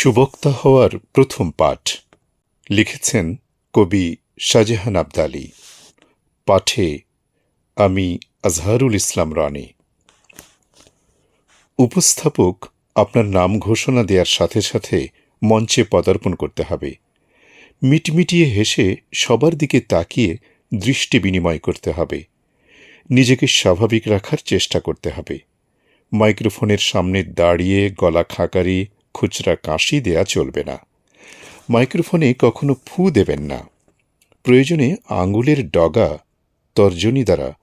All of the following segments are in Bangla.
সুবক্তা হওয়ার প্রথম পাঠ লিখেছেন কবি শাহজাহান আবদালি। পাঠে আমি আজহারুল ইসলাম রানী। উপস্থাপক আপনার নাম ঘোষণা দেওয়ার সাথে সাথে মঞ্চে পদার্পণ করতে হবে। মিটমিটিয়ে হেসে সবার দিকে তাকিয়ে দৃষ্টি বিনিময় করতে হবে। নিজেকে স্বাভাবিক রাখার চেষ্টা করতে হবে। মাইক্রোফোনের সামনে দাঁড়িয়ে গলা খাকারি খুচরা কাশি দেয়া চলবে না। মাইক্রোফোনে কখনো ফু দেবেন না। প্রয়োজনে আঙুলের ডগা তর্জনী দ্বারা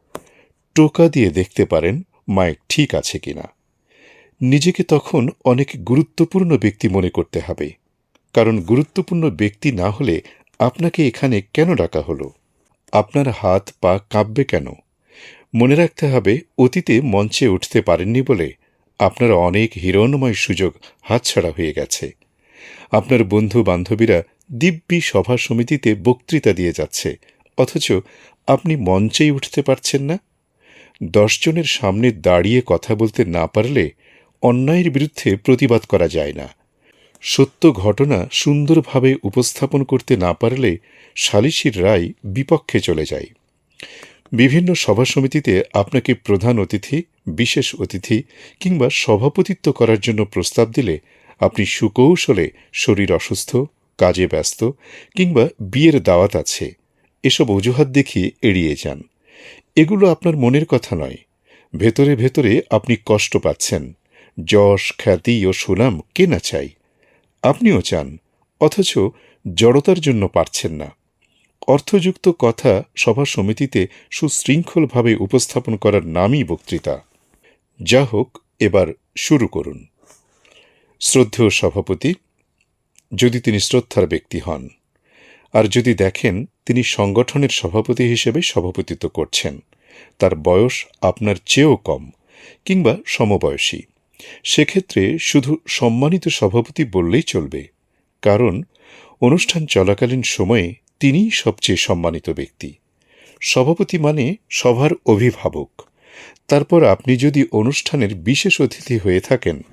টোকা দিয়ে দেখতে পারেন মাইক ঠিক আছে কিনা। নিজেকে তখন অনেক গুরুত্বপূর্ণ ব্যক্তি মনে করতে হবে। কারণ গুরুত্বপূর্ণ ব্যক্তি না হলে আপনাকে এখানে কেন ডাকা হলো? আপনার হাত পা কাঁপবে কেন? মনে রাখতে হবে অতীতে মঞ্চে উঠতে পারেননি বলে আপনার অনেক হিরণময় সুযোগ হাতছাড়া হয়ে গেছে। আপনার বন্ধু বান্ধবীরা দিব্যি সভা সমিতিতে বক্তৃতা দিয়ে যাচ্ছে, অথচ আপনি মঞ্চেই উঠতে পারছেন না। দশজনের সামনে দাঁড়িয়ে কথা বলতে না পারলে অন্যায়ের বিরুদ্ধে প্রতিবাদ করা যায় না। সত্য ঘটনা সুন্দরভাবে উপস্থাপন করতে না পারলে সালিসির রায় বিপক্ষে চলে যায়। বিভিন্ন সভা সমিতিতে আপনাকে প্রধান অতিথি, বিশেষ অতিথি কিংবা সভাপতিত্ব করার জন্য প্রস্তাব দিলে আপনি সুকৌশলে শরীর অসুস্থ, কাজে ব্যস্ত কিংবা বিয়ের দাওয়াত আছে। এসব অজুহাত দেখিয়ে এড়িয়ে যান। এগুলো আপনার মনের কথা নয়। ভেতরে ভেতরে আপনি কষ্ট পাচ্ছেন। যশ, খ্যাতি ও সুনাম কে না চাই আপনিও চান, অথচ জড়তার জন্য পারছেন না। অর্থযুক্ত কথা সভা সমিতিতে সুশৃঙ্খলভাবে উপস্থাপন করার নামই বক্তৃতা। যা হোক, এবার শুরু করুন। শ্রদ্ধেয় সভাপতি, যদি তিনি শ্রদ্ধার ব্যক্তি হন, আর যদি দেখেন তিনি সংগঠনের সভাপতি হিসেবে সভাপতিত্ব করছেন, তার বয়স আপনার চেয়েও কম কিংবা সমবয়সী, সেক্ষেত্রে শুধু সম্মানিত সভাপতি বললেই চলবে। কারণ অনুষ্ঠান চলাকালীন সময়ে তিনিই সবচেয়ে সম্মানিত ব্যক্তি। সভাপতি মানে সভার অভিভাবক। তারপর আপনি যদি অনুষ্ঠানের বিশেষ অতিথি হয়ে থাকেন,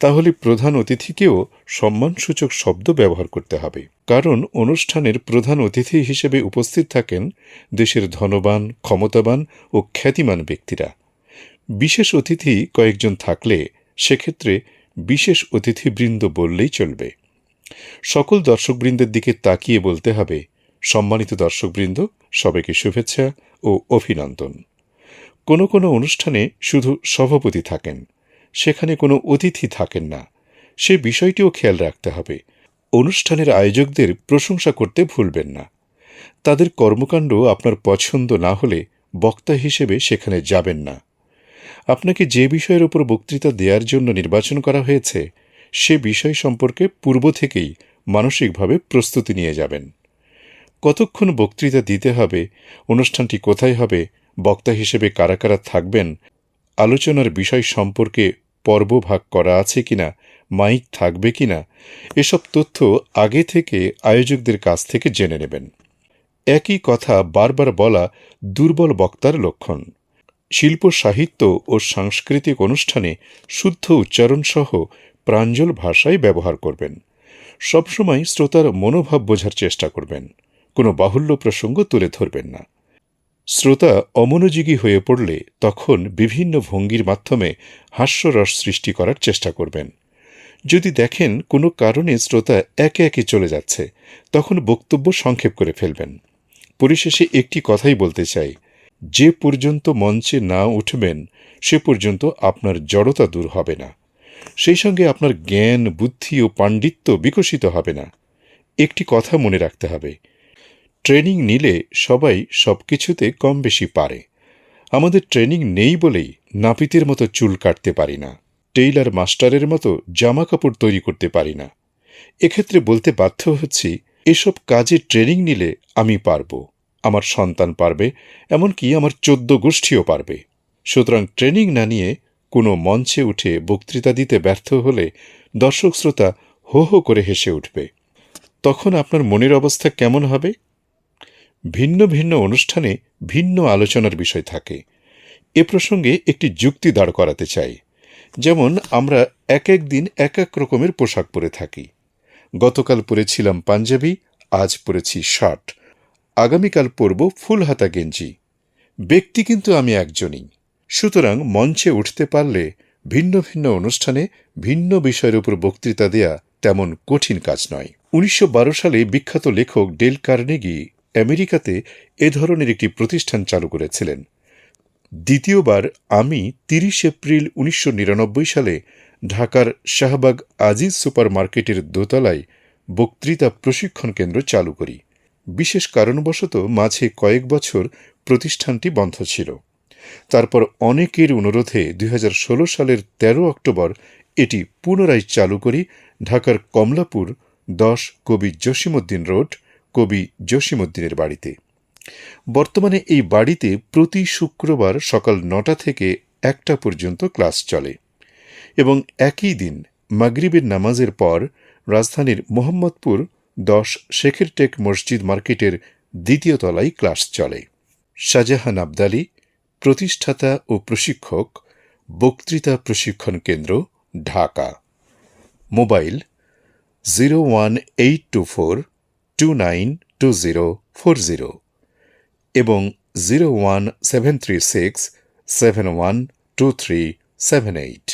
তাহলে প্রধান অতিথিকেও সম্মানসূচক শব্দ ব্যবহার করতে হবে। কারণ অনুষ্ঠানের প্রধান অতিথি হিসেবে উপস্থিত থাকেন দেশের ধনবান, ক্ষমতাবান ও খ্যাতিমান ব্যক্তিরা। বিশেষ অতিথি কয়েকজন থাকলে সেক্ষেত্রে বিশেষ অতিথিবৃন্দ বললেই চলবে। সকল দর্শকবৃন্দের দিকে তাকিয়ে বলতে হবে সম্মানিত দর্শকবৃন্দ, সবাইকে শুভেচ্ছা ও অভিনন্দন। কোনো কোনো অনুষ্ঠানে শুধু সভাপতি থাকেন, সেখানে কোনো অতিথি থাকেন না, সে বিষয়টিও খেয়াল রাখতে হবে। অনুষ্ঠানের আয়োজকদের প্রশংসা করতে ভুলবেন না। তাদের কর্মকাণ্ড আপনার পছন্দ না হলে বক্তা হিসেবে সেখানে যাবেন না। আপনাকে যে বিষয়ের উপর বক্তৃতা দেওয়ার জন্য নির্বাচন করা হয়েছে, সে বিষয় সম্পর্কে পূর্ব থেকেই মানসিকভাবে প্রস্তুতি নিয়ে যাবেন। কতক্ষণ বক্তৃতা দিতে হবে, অনুষ্ঠানটি কোথায় হবে, বক্তা হিসেবে কারা কারা থাকবেন, আলোচনার বিষয় সম্পর্কে পর্ব ভাগ করা আছে কিনা, মাইক থাকবে কিনা, এসব তথ্য আগে থেকে আয়োজকদের কাছ থেকে জেনে নেবেন। একই কথা বারবার বলা দুর্বল বক্তার লক্ষণ। শিল্প, সাহিত্য ও সাংস্কৃতিক অনুষ্ঠানে শুদ্ধ উচ্চারণসহ প্রাঞ্জল ভাষায় ব্যবহার করবেন। সবসময় শ্রোতার মনোভাব বোঝার চেষ্টা করবেন। কোনো বাহুল্য প্রসঙ্গ তুলে ধরবেন না। শ্রোতা অমনোযোগী হয়ে পড়লে তখন বিভিন্ন ভঙ্গির মাধ্যমে হাস্যরস সৃষ্টি করার চেষ্টা করবেন। যদি দেখেন কোনো কারণে শ্রোতা একে একে চলে যাচ্ছে, তখন বক্তব্য সংক্ষেপ করে ফেলবেন। পরিশেষে একটি কথাই বলতে চাই, যে পর্যন্ত মঞ্চে না উঠবেন, সে পর্যন্ত আপনার জড়তা দূর হবে না। সেই সঙ্গে আপনার জ্ঞান, বুদ্ধি ও পাণ্ডিত্য বিকশিত হবে না। একটি কথা মনে রাখতে হবে ট্রেনিং নিলে সবাই সব কিছুতে কম বেশি পারে। আমাদের ট্রেনিং নেই বলেই নাপিতের মতো চুল কাটতে পারি না, টেইলার মাস্টারের মতো জামা কাপড় তৈরি করতে পারি না। এক্ষেত্রে বলতে বাধ্য হচ্ছি, এসব কাজে ট্রেনিং নিলে আমি পারব, আমার সন্তান পারবে, এমনকি আমার চোদ্দ গোষ্ঠীও পারবে। সুতরাং ট্রেনিং না নিয়ে কোনো মঞ্চে উঠে বক্তৃতা দিতে ব্যর্থ হলে দর্শক শ্রোতা হো হো করে হেসে উঠবে। তখন আপনার মনের অবস্থা কেমন হবে? ভিন্ন ভিন্ন অনুষ্ঠানে ভিন্ন আলোচনার বিষয় থাকে। এ প্রসঙ্গে একটি যুক্তি দাঁড় করাতে চাই। যেমন, আমরা এক এক দিন এক এক রকমের পোশাক পরে থাকি। গতকাল পরেছিলাম পাঞ্জাবি, আজ পরেছি শার্ট। আগামীকাল পরব ফুল হাতা গেঞ্জি। ব্যক্তি কিন্তু আমি একজনই। সুতরাং মঞ্চে উঠতে পারলে ভিন্ন ভিন্ন অনুষ্ঠানে ভিন্ন বিষয়ের উপর বক্তৃতা দেয়া তেমন কঠিন কাজ নয়। উনিশশো সালে বিখ্যাত লেখক ডেল কার্নেগি আমেরিকাতে এ ধরনের একটি প্রতিষ্ঠান চালু করেছিলেন। দ্বিতীয়বার আমি তিরিশ এপ্রিল উনিশশো নিরানব্বই সালে ঢাকার শাহবাগ আজিজ সুপার মার্কেটের দোতলায় বক্তৃতা প্রশিক্ষণ কেন্দ্র চালু করি। বিশেষ কারণবশত মাঝে কয়েক বছর প্রতিষ্ঠানটি বন্ধ ছিল। তারপর অনেকের অনুরোধে দুই হাজার ষোলো সালের ১৩ অক্টোবর এটি পুনরায় চালু করি ঢাকার কমলাপুর দশ কবি জসিমউদ্দিন রোড কবি জসিমউদ্দিনের বাড়িতে। বর্তমানে এই বাড়িতে প্রতি শুক্রবার সকাল নটা থেকে একটা পর্যন্ত ক্লাস চলে এবং একই দিন মাগরিবের নামাজের পর রাজধানীর মোহাম্মদপুর দশ শেখের টেক মসজিদ মার্কেটের দ্বিতীয় তলায় ক্লাস চলে। শাহজাহান আবদালি, প্রতিষ্ঠাতা ও প্রশিক্ষক, বক্তৃতা প্রশিক্ষণ কেন্দ্র, Dhaka. Mobile zero one eight two four two nine two zero four zero এবং zero one seven three six seven one two three seven eight